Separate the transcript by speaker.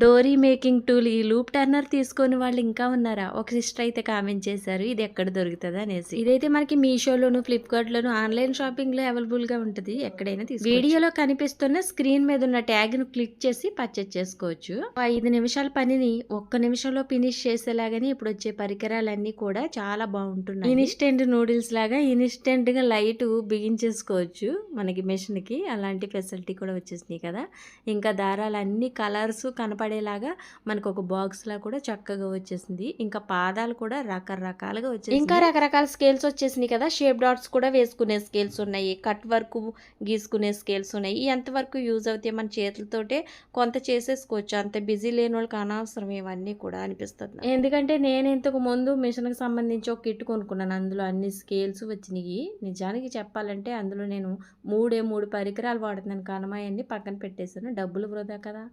Speaker 1: డోరీ making tool ఈ loop turner తీసుకొని వాళ్ళు ఇంకా ఉన్నారా? ఒక సిస్టర్ అయితే కామెంట్ చేశారు ఇది ఎక్కడ దొరుకుతుంది? అనేసి. ఇదైతే మనకి మీషోలోను ఫ్లిప్కార్ట్ లోను ఆన్లైన్ షాపింగ్లో అవైలబుల్గా ఉంటుంది ఎక్కడైనా తీసుకోవచ్చు. వీడియోలో కనిపిస్తున్న స్క్రీన్ మీద ఉన్న ట్యాగ్ను క్లిక్ చేసి పర్చేజ్ చేసుకోవచ్చు. ఐదు నిమిషాల పనిని ఒక్క నిమిషంలో ఫినిష్ చేసేలాగానే ఇప్పుడు వచ్చే పరికరాలన్నీ కూడా చాలా బాగుంటున్నాయి. ఇన్స్టెంట్ నూడిల్స్ లాగా ఇన్స్టెంట్గా లైట్ బిగించేసుకోవచ్చు మనకి మెషిన్కి అలాంటి ఫెసిలిటీ కూడా వచ్చేసినాయి కదా. ఇంకా దారాలు అన్ని కలర్స్ కనపడేలాగా మనకు ఒక బాక్స్ లా కూడా చక్కగా వచ్చేసింది. ఇంకా పాదాలు కూడా రకరకాలుగా వచ్చేసి ఇంకా రకరకాల స్కేల్స్ వచ్చేసినాయి కదా. షేప్ డాట్స్ కూడా వేసుకునే స్కేల్స్ ఉన్నాయి. కట్ వర్క్ గీసుకునే స్కేల్స్ ఉన్నాయి. ఎంతవరకు యూజ్ అవుతాయి మన చేతులతోటే కొంత చేసేసుకోవచ్చు. అంత బిజీ లేని వాళ్ళకి అనవసరం ఇవన్నీ కూడా అనిపిస్తుంది ఎందుకంటే నేను ఇంతకు ముందు మిషన్కి సంబంధించి ఒక కిట్ కొనుక్కున్నాను. అందులో అన్ని స్కేల్స్ వచ్చినాయి. నిజానికి చెప్పాలంటే అందులో నేను మూడే మూడు పరికరాలు వాడుతున్నాను. కనమాయన్ని పక్కన పెట్టేశాను. డబ్బులు వృధా కదా.